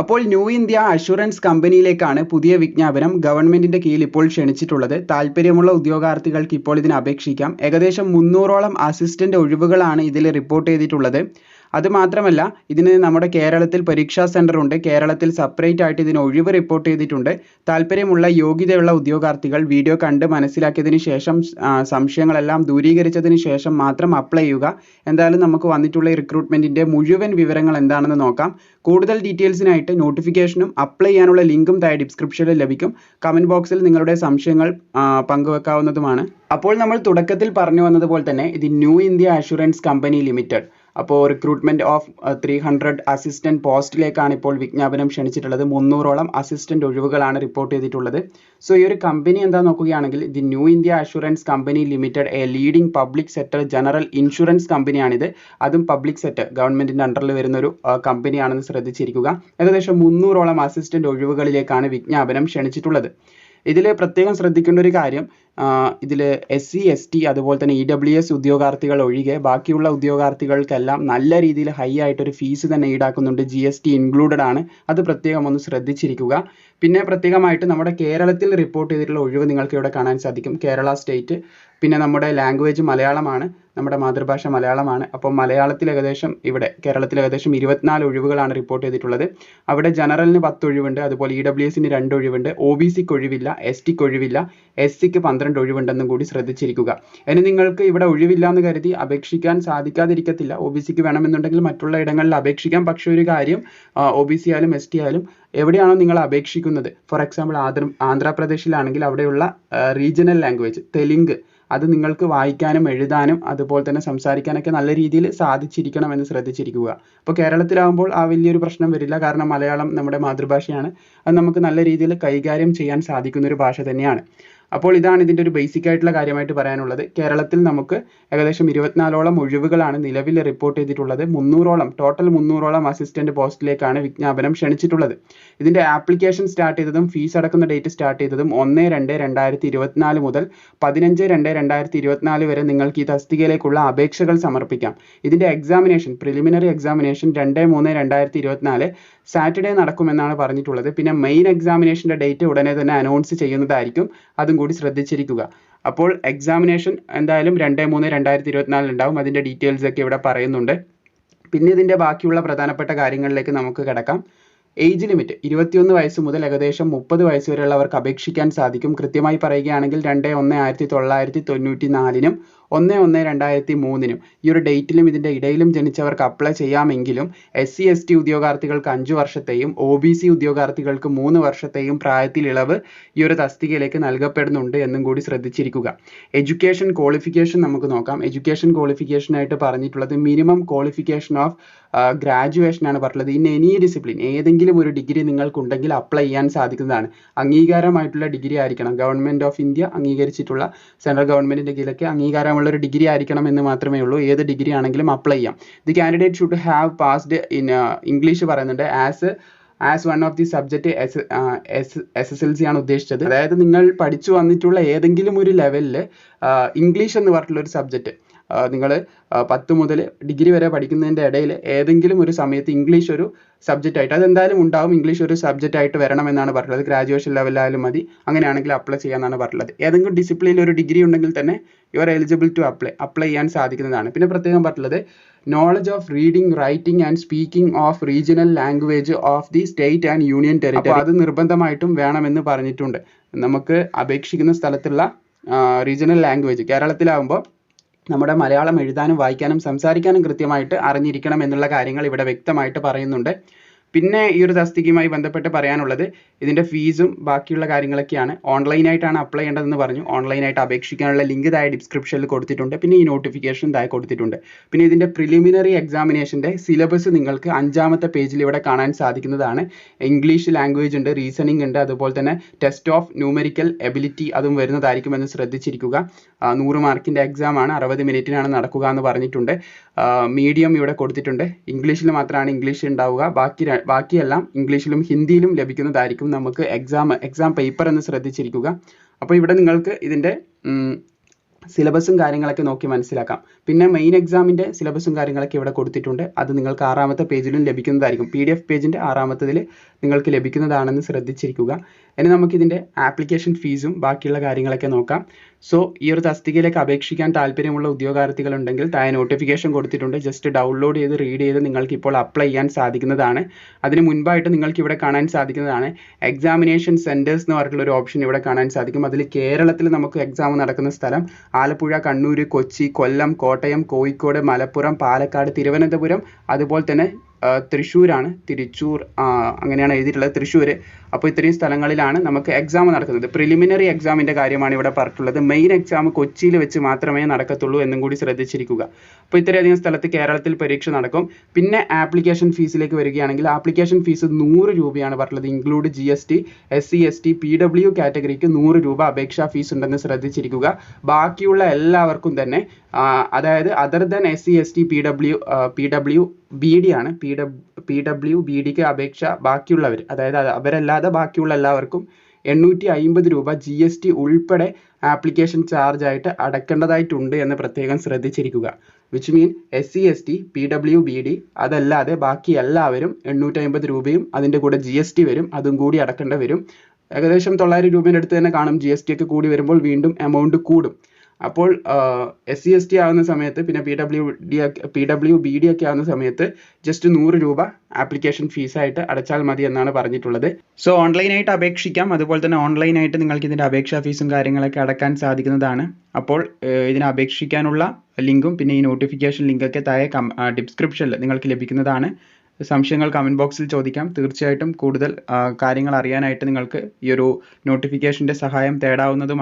അപ്പോൾ new India assurance കമ്പനിയിലേക്കാണ് പുതിയ വിജ്ഞാപനം ഗവൺമെന്റിന്റെ കീഴിൽ ഇപ്പോൾ ക്ഷണിച്ചിട്ടുള്ളത്. താല്പര്യമുള്ള ഉദ്യോഗാർത്ഥികൾക്ക് ഇപ്പോൾ ഇതിന് അപേക്ഷിക്കാം. ഏകദേശം മുന്നൂറോളം അസിസ്റ്റന്റ് ഒഴിവുകളാണ് ഇതിൽ റിപ്പോർട്ട് ചെയ്തിട്ടുള്ളത്. അത് മാത്രമല്ല ഇതിന് നമ്മുടെ കേരളത്തിൽ പരീക്ഷാ സെന്റർ ഉണ്ട്. കേരളത്തിൽ സെപ്പറേറ്റ് ആയിട്ട് ഇതിന് ഒഴിവ് റിപ്പോർട്ട് ചെയ്തിട്ടുണ്ട്. താല്പര്യമുള്ള യോഗ്യതയുള്ള ഉദ്യോഗാർത്ഥികൾ വീഡിയോ കണ്ട് മനസ്സിലാക്കിയതിന് ശേഷം സംശയങ്ങളെല്ലാം ദൂരീകരിച്ചതിന് ശേഷം മാത്രം അപ്ലൈ ചെയ്യുക. എന്തായാലും നമുക്ക് വന്നിട്ടുള്ള റിക്രൂട്ട്മെന്റിന്റെ മുഴുവൻ വിവരങ്ങൾ എന്താണെന്ന് നോക്കാം. കൂടുതൽ ഡീറ്റെയിൽസിനായിട്ട് നോട്ടിഫിക്കേഷനും അപ്ലൈ ചെയ്യാനുള്ള ലിങ്കും താഴെ ഡിസ്ക്രിപ്ഷനിൽ ലഭിക്കും. കമന്റ് ബോക്സിൽ നിങ്ങളുടെ സംശയങ്ങൾ പങ്കുവെക്കാവുന്നതുമാണ്. അപ്പോൾ നമ്മൾ തുടക്കത്തിൽ പറഞ്ഞു വന്നതുപോലെ തന്നെ ഇത് New India assurance company limited. അപ്പോൾ recruitment of three hundred assistant പോസ്റ്റിലേക്കാണ് ഇപ്പോൾ വിജ്ഞാപനം ക്ഷണിച്ചിട്ടുള്ളത്. മുന്നൂറോളം അസിസ്റ്റന്റ് ഒഴിവുകളാണ് റിപ്പോർട്ട് ചെയ്തിട്ടുള്ളത്. സോ ഈ ഒരു കമ്പനി എന്താ നോക്കുകയാണെങ്കിൽ the new India assurance company limited a leading public sector general insurance കമ്പനിയാണിത് അതും പബ്ലിക് സെക്ടർ ഗവൺമെന്റിന്റെ അണ്ടറിൽ വരുന്ന ഒരു കമ്പനിയാണെന്ന് ശ്രദ്ധിച്ചിരിക്കുക. ഏകദേശം മുന്നൂറോളം അസിസ്റ്റന്റ് ഒഴിവുകളിലേക്കാണ് വിജ്ഞാപനം ക്ഷണിച്ചിട്ടുള്ളത്. ഇതിൽ പ്രത്യേകം ശ്രദ്ധിക്കേണ്ട ഒരു കാര്യം ഇതിൽ എസ് സി എസ് ടി അതുപോലെ തന്നെ ഇ ഡബ്ല്യു എസ് ഉദ്യോഗാർത്ഥികൾ ഒഴികെ ബാക്കിയുള്ള ഉദ്യോഗാർത്ഥികൾക്കെല്ലാം നല്ല രീതിയിൽ ഹൈ ആയിട്ടൊരു ഫീസ് തന്നെ ഈടാക്കുന്നുണ്ട്. ജി എസ് ടി ഇൻക്ലൂഡഡ് ആണ്. അത് പ്രത്യേകം ഒന്ന് ശ്രദ്ധിച്ചിരിക്കുക. പിന്നെ പ്രത്യേകമായിട്ട് നമ്മുടെ കേരളത്തിൽ റിപ്പോർട്ട് ചെയ്തിട്ടുള്ള ഒഴിവ് നിങ്ങൾക്ക് ഇവിടെ കാണാൻ സാധിക്കും. കേരള സ്റ്റേറ്റ് പിന്നെ നമ്മുടെ ലാംഗ്വേജ് മലയാളമാണ് നമ്മുടെ മാതൃഭാഷ മലയാളമാണ്. അപ്പോൾ മലയാളത്തിൽ ഏകദേശം ഇവിടെ കേരളത്തിൽ ഏകദേശം ഇരുപത്തിനാല് ഒഴിവുകളാണ് റിപ്പോർട്ട് ചെയ്തിട്ടുള്ളത്. അവിടെ ജനറലിന് പത്ത് ഒഴിവുണ്ട് അതുപോലെ ഇ ഡബ്ല്യു എസിന് രണ്ട് ഒഴിവുണ്ട് ഒ ബി സിക്ക് ഒഴിവില്ല എസ് ടിക്ക് ഒഴിവില്ല എസ് സിക്ക് പന്ത്രണ്ട് ഒഴിവുണ്ടെന്നും കൂടി ശ്രദ്ധിച്ചിരിക്കുക. ഇനി നിങ്ങൾക്ക് ഇവിടെ ഒഴിവില്ല എന്ന് കരുതി അപേക്ഷിക്കാൻ സാധിക്കാതിരിക്കത്തില്ല. ഒ ബി സിക്ക് വേണമെന്നുണ്ടെങ്കിൽ മറ്റുള്ള ഇടങ്ങളിൽ അപേക്ഷിക്കാം. പക്ഷേ ഒരു കാര്യം ഒ ബി സി ആയാലും എസ് ടി ആയാലും എവിടെയാണോ നിങ്ങൾ അപേക്ഷിക്കുന്നത്? ഫോർ എക്സാമ്പിൾ ആന്ധ്ര ആന്ധ്രാപ്രദേശിലാണെങ്കിൽ അവിടെയുള്ള റീജിയണൽ ലാംഗ്വേജ് തെലുങ്ക് അത് നിങ്ങൾക്ക് വായിക്കാനും എഴുതാനും അതുപോലെ തന്നെ സംസാരിക്കാനൊക്കെ നല്ല രീതിയിൽ സാധിച്ചിരിക്കണം എന്ന് ശ്രദ്ധിച്ചിരിക്കുക. അപ്പോൾ കേരളത്തിലാകുമ്പോൾ ആ വലിയൊരു പ്രശ്നം വരില്ല. കാരണം മലയാളം നമ്മുടെ മാതൃഭാഷയാണ്. അത് നമുക്ക് നല്ല രീതിയിൽ കൈകാര്യം ചെയ്യാൻ സാധിക്കുന്ന ഒരു ഭാഷ തന്നെയാണ്. അപ്പോൾ ഇതാണ് ഇതിന്റെ ഒരു ബേസിക് ആയിട്ടുള്ള കാര്യമായിട്ട് പറയാനുള്ളത്. കേരളത്തിൽ നമുക്ക് ഏകദേശം ഇരുപത്തിനാലോളം ഒഴിവുകളാണ് നിലവിൽ റിപ്പോർട്ട് ചെയ്തിട്ടുള്ളത്. മുന്നൂറോളം ടോട്ടൽ മുന്നൂറോളം അസിസ്റ്റന്റ് പോസ്റ്റിലേക്കാണ് വിജ്ഞാപനം ക്ഷണിച്ചിട്ടുള്ളത്. ഇതിന്റെ ആപ്ലിക്കേഷൻ സ്റ്റാർട്ട് ചെയ്തതും ഫീസ് അടക്കുന്ന ഡേറ്റ് സ്റ്റാർട്ട് ചെയ്തതും ഒന്ന് രണ്ട് രണ്ടായിരത്തി ഇരുപത്തിനാല് മുതൽ പതിനഞ്ച് രണ്ട് രണ്ടായിരത്തി ഇരുപത്തിനാല് വരെ നിങ്ങൾക്ക് ഈ തസ്തികയിലേക്കുള്ള അപേക്ഷകൾ സമർപ്പിക്കാം. ഇതിന്റെ എക്സാമിനേഷൻ പ്രിലിമിനറി എക്സാമിനേഷൻ രണ്ട് മൂന്ന് രണ്ടായിരത്തി ഇരുപത്തിനാല് സാറ്റർഡേ നടക്കുമെന്നാണ് പറഞ്ഞിട്ടുള്ളത്. പിന്നെ മെയിൻ എക്സാമിനേഷന്റെ ഡേറ്റ് ഉടനെ തന്നെ അനൗൺസ് ചെയ്യുന്നതായിരിക്കും. അതും കൂടി ശ്രദ്ധിച്ചിരിക്കുക. അപ്പോൾ എക്സാമിനേഷൻ എന്തായാലും രണ്ട് മൂന്ന് രണ്ടായിരത്തി ഇരുപത്തിനാലിൽ ഉണ്ടാവും. അതിന്റെ ഡീറ്റെയിൽസ് ഒക്കെ ഇവിടെ പറയുന്നുണ്ട്. പിന്നെ ഇതിന്റെ ബാക്കിയുള്ള പ്രധാനപ്പെട്ട കാര്യങ്ങളിലേക്ക് നമുക്ക് കിടക്കാം. ഏജ് ലിമിറ്റ് ഇരുപത്തിയൊന്ന് വയസ്സ് മുതൽ ഏകദേശം മുപ്പത് വയസ്സ് വരെയുള്ളവർക്ക് അപേക്ഷിക്കാൻ സാധിക്കും. കൃത്യമായി പറയുകയാണെങ്കിൽ രണ്ട് ഒന്ന് ആയിരത്തി തൊള്ളായിരത്തി തൊണ്ണൂറ്റി നാലിനും ഒന്ന് ഒന്ന് രണ്ടായിരത്തി മൂന്നിനും ഈ ഒരു ഡേറ്റിലും ഇതിന്റെ ഇടയിലും ജനിച്ചവർക്ക് അപ്ലൈ ചെയ്യാമെങ്കിലും എസ് സി എസ് ടി ഉദ്യോഗാർത്ഥികൾക്ക് അഞ്ച് വർഷത്തെയും ഒ ബി സി ഉദ്യോഗാർത്ഥികൾക്ക് മൂന്ന് വർഷത്തെയും പ്രായത്തിൽ ഇളവ് ഈ ഒരു തസ്തികയിലേക്ക് നൽകപ്പെടുന്നുണ്ട് എന്നും കൂടി ശ്രദ്ധിച്ചിരിക്കുക. എഡ്യൂക്കേഷൻ ക്വാളിഫിക്കേഷൻ നമുക്ക് നോക്കാം. എഡ്യൂക്കേഷൻ ക്വാളിഫിക്കേഷൻ ആയിട്ട് പറഞ്ഞിട്ടുള്ളത് മിനിമം ക്വാളിഫിക്കേഷൻ ഓഫ് ഗ്രാജുവേഷൻ ആണ് പറഞ്ഞിട്ടുള്ളത്. ഇൻ എനി ഡിസിപ്ലിൻ ഏതെങ്കിലും ഒരു ഡിഗ്രി നിങ്ങൾക്കുണ്ടെങ്കിൽ അപ്ലൈ ചെയ്യാൻ സാധിക്കുന്നതാണ്. അംഗീകാരമായിട്ടുള്ള ഡിഗ്രി ആയിരിക്കണം. ഗവൺമെന്റ് ഓഫ് ഇന്ത്യ അംഗീകരിച്ചിട്ടുള്ള സെൻട്രൽ ഗവൺമെന്റിന്റെ കീഴിലൊക്കെ അംഗീകാരമുള്ള ഒരു ഡിഗ്രി ആയിരിക്കണം എന്ന് മാത്രമേ ഉള്ളൂ. ഏത് ഡിഗ്രി ആണെങ്കിലും അപ്ലൈ ചെയ്യാം. The candidate should have passed in English പറയുന്നുണ്ട്. As as one of the subject S S S L C ആണ് ഉദ്ദേശിച്ചത്. അതായത് നിങ്ങൾ പഠിച്ചു വന്നിട്ടുള്ള ഏതെങ്കിലും ഒരു ലെവലിൽ ഇംഗ്ലീഷ് എന്ന് പറഞ്ഞിട്ടുള്ള ഒരു സബ്ജക്റ്റ് നിങ്ങൾ പത്ത് മുതൽ ഡിഗ്രി വരെ പഠിക്കുന്നതിന്റെ ഇടയിൽ ഏതെങ്കിലും ഒരു സമയത്ത് ഇംഗ്ലീഷ് ഒരു സബ്ജക്റ്റ് ആയിട്ട് അതെന്തായാലും ഉണ്ടാവും ഇംഗ്ലീഷ് ഒരു സബ്ജക്റ്റ് ആയിട്ട് വരണം വരണമെന്നാണ് പറഞ്ഞിട്ടുള്ളത് ഗ്രാജുവേഷൻ ലെവലായാലും മതി. അങ്ങനെയാണെങ്കിൽ അപ്ലൈ ചെയ്യാമെന്നാണ് പറഞ്ഞിട്ടുള്ളത് ഏതെങ്കിലും ഡിസിപ്ലിനിൽ ഒരു ഡിഗ്രി ഉണ്ടെങ്കിൽ തന്നെ you are eligible to apply apply ചെയ്യാൻ സാധിക്കുന്നതാണ്. പിന്നെ പ്രത്യേകം പറഞ്ഞിട്ടുള്ളത് knowledge of reading writing and speaking of regional language of the state and union territory അത് നിർബന്ധമായിട്ടും വേണമെന്ന് പറഞ്ഞിട്ടുണ്ട്. നമുക്ക് അപേക്ഷിക്കുന്ന സ്ഥലത്തുള്ള റീജിയണൽ ലാംഗ്വേജ് കേരളത്തിലാവുമ്പോൾ നമ്മുടെ മലയാളം എഴുതാനും വായിക്കാനും സംസാരിക്കാനും കൃത്യമായിട്ട് അറിഞ്ഞിരിക്കണം എന്നുള്ള കാര്യങ്ങൾ ഇവിടെ വ്യക്തമായിട്ട് പറയുന്നുണ്ട്. പിന്നെ ഈ ഒരു തസ്തികയുമായി ബന്ധപ്പെട്ട് പറയാനുള്ളത് ഇതിന്റെ ഫീസും ബാക്കിയുള്ള കാര്യങ്ങളൊക്കെയാണ്. ഓൺലൈനായിട്ടാണ് അപ്ലൈ ചെയ്യേണ്ടതെന്ന് പറഞ്ഞു. ഓൺലൈനായിട്ട് അപേക്ഷിക്കാനുള്ള ലിങ്ക് താഴെ ഡിസ്ക്രിപ്ഷനിൽ കൊടുത്തിട്ടുണ്ട്. പിന്നെ ഈ നോട്ടിഫിക്കേഷൻ താഴെ കൊടുത്തിട്ടുണ്ട്. പിന്നെ ഇതിന്റെ പ്രിലിമിനറി എക്സാമിനേഷന്റെ സിലബസ് നിങ്ങൾക്ക് അഞ്ചാമത്തെ പേജിൽ ഇവിടെ കാണാൻ സാധിക്കുന്നതാണ്. ഇംഗ്ലീഷ് ലാംഗ്വേജ് ഉണ്ട് റീസണിംഗ് ഉണ്ട് അതുപോലെ തന്നെ ടെസ്റ്റ് ഓഫ് ന്യൂമെറിക്കൽ എബിലിറ്റി അതും വരുന്നതായിരിക്കുമെന്ന് ശ്രദ്ധിച്ചിരിക്കുക. നൂറ് മാർക്കിന്റെ എക്സാമാണ് അറുപത് മിനിറ്റിനാണ് നടക്കുക എന്ന് പറഞ്ഞിട്ടുണ്ട്. മീഡിയം ഇവിടെ കൊടുത്തിട്ടുണ്ട്. ഇംഗ്ലീഷിൽ മാത്രമാണ് ഇംഗ്ലീഷ് ഉണ്ടാവുക. ബാക്കി ബാക്കിയെല്ലാം ഇംഗ്ലീഷിലും ഹിന്ദിയിലും ലഭിക്കുന്നതായിരിക്കും നമുക്ക് എക്സാം എക്സാം പേപ്പർ എന്ന് ശ്രദ്ധിച്ചിരിക്കുക. അപ്പോൾ ഇവിടെ നിങ്ങൾക്ക് ഇതിന്റെ സിലബസും കാര്യങ്ങളൊക്കെ നോക്കി മനസ്സിലാക്കാം. പിന്നെ മെയിൻ എക്സാമിന്റെ സിലബസും കാര്യങ്ങളൊക്കെ ഇവിടെ കൊടുത്തിട്ടുണ്ട്. അത് നിങ്ങൾക്ക് ആറാമത്തെ പേജിലും ലഭിക്കുന്നതായിരിക്കും. പി ഡി എഫ് പേജിന്റെ ആറാമത്തതിൽ നിങ്ങൾക്ക് ലഭിക്കുന്നതാണെന്ന് ശ്രദ്ധിച്ചിരിക്കുക. ഇനി നമുക്കിതിന്റെ ആപ്ലിക്കേഷൻ ഫീസും ബാക്കിയുള്ള കാര്യങ്ങളൊക്കെ നോക്കാം. സോ ഈ ഒരു തസ്തികയിലേക്ക് അപേക്ഷിക്കാൻ താല്പര്യമുള്ള ഉദ്യോഗാർത്ഥികളുണ്ടെങ്കിൽ താഴെ നോട്ടിഫിക്കേഷൻ കൊടുത്തിട്ടുണ്ട്. ജസ്റ്റ് ഡൗൺലോഡ് ചെയ്ത് റീഡ് ചെയ്ത് നിങ്ങൾക്ക് ഇപ്പോൾ അപ്ലൈ ചെയ്യാൻ സാധിക്കുന്നതാണ്. അതിന് മുൻപായിട്ട് നിങ്ങൾക്ക് ഇവിടെ കാണാൻ സാധിക്കുന്നതാണ്. എക്സാമിനേഷൻ സെന്റേഴ്സ് എന്ന് പറഞ്ഞിട്ടുള്ള ഒരു ഓപ്ഷൻ ഇവിടെ കാണാൻ സാധിക്കും. അതിൽ കേരളത്തിൽ നമുക്ക് എക്സാം നടക്കുന്ന സ്ഥലം ആലപ്പുഴ കണ്ണൂർ കൊച്ചി കൊല്ലം കോട്ടയം കോഴിക്കോട് മലപ്പുറം പാലക്കാട് തിരുവനന്തപുരം അതുപോലെ തന്നെ തൃശ്ശൂരാണ്. തിരുച്ചൂർ അങ്ങനെയാണ് എഴുതിയിട്ടുള്ളത് തൃശ്ശൂർ അപ്പോൾ ഇത്രയും സ്ഥലങ്ങളിലാണ് നമുക്ക് എക്സാം നടക്കുന്നത്. പ്രിലിമിനറി എക്സാമിന്റെ കാര്യമാണ് ഇവിടെ പറഞ്ഞിട്ടുള്ളത്. മെയിൻ എക്സാം കൊച്ചിയിൽ വെച്ച് മാത്രമേ നടക്കത്തുള്ളൂ എന്നും കൂടി ശ്രദ്ധിച്ചിരിക്കുക. അപ്പോൾ ഇത്രയധികം സ്ഥലത്ത് കേരളത്തിൽ പരീക്ഷ നടക്കും. പിന്നെ ആപ്ലിക്കേഷൻ ഫീസിലേക്ക് വരികയാണെങ്കിൽ ആപ്ലിക്കേഷൻ ഫീസ് നൂറ് രൂപയാണ് പറഞ്ഞിട്ടുള്ളത്. Include G S T S C S T P W കാറ്റഗറിക്ക് നൂറ് രൂപ അപേക്ഷാ ഫീസ് ഉണ്ടെന്ന് ശ്രദ്ധിച്ചിരിക്കുക. ബാക്കിയുള്ള എല്ലാവർക്കും തന്നെ അതായത് other than S C S T P W P W B D ആണ്. P W P W B ഡിക്ക് അപേക്ഷ ബാക്കിയുള്ളവർ അതായത് അവരല്ലാതെ ബാക്കിയുള്ള എല്ലാവർക്കും എണ്ണൂറ്റി അമ്പത് രൂപ ജി എസ് ടി ഉൾപ്പെടെ ആപ്ലിക്കേഷൻ ചാർജ് ആയിട്ട് അടക്കേണ്ടതായിട്ടുണ്ട് എന്ന് പ്രത്യേകം ശ്രദ്ധിച്ചിരിക്കുക. Which mean S C S T P W B D അതല്ലാതെ ബാക്കി എല്ലാവരും എണ്ണൂറ്റി അമ്പത് രൂപയും അതിന്റെ കൂടെ ജി എസ് ടി വരും. അതും കൂടി അടക്കേണ്ടി വരും. ഏകദേശം തൊള്ളായിരം രൂപേന്റെ അടുത്ത് തന്നെ കാണും ജി എസ് ടി ഒക്കെ കൂടി വരുമ്പോൾ വീണ്ടും എമൗണ്ട് കൂടും. അപ്പോൾ എസ് സി എസ് ടി ആവുന്ന സമയത്ത് പിന്നെ P W D P W B D ഒക്കെ ആവുന്ന സമയത്ത് ജസ്റ്റ് നൂറ് രൂപ ആപ്ലിക്കേഷൻ ഫീസായിട്ട് അടച്ചാൽ മതി എന്നാണ് പറഞ്ഞിട്ടുള്ളത്. സോ ഓൺലൈനായിട്ട് അപേക്ഷിക്കാം. അതുപോലെ തന്നെ ഓൺലൈനായിട്ട് നിങ്ങൾക്ക് ഇതിന്റെ അപേക്ഷാ ഫീസും കാര്യങ്ങളൊക്കെ അടക്കാൻ സാധിക്കുന്നതാണ്. അപ്പോൾ ഇതിന് അപേക്ഷിക്കാനുള്ള ലിങ്കും പിന്നെ ഈ നോട്ടിഫിക്കേഷൻ ലിങ്കൊക്കെ താഴെ കം ഡിസ്ക്രിപ്ഷനിൽ നിങ്ങൾക്ക് ലഭിക്കുന്നതാണ്. സംശയങ്ങൾ കമന്റ് ബോക്സിൽ ചോദിക്കാം. തീർച്ചയായിട്ടും കൂടുതൽ കാര്യങ്ങൾ അറിയാനായിട്ട് നിങ്ങൾക്ക് ഈ ഒരു നോട്ടിഫിക്കേഷന്റെ സഹായം തേടാവുന്നതുമാണ്.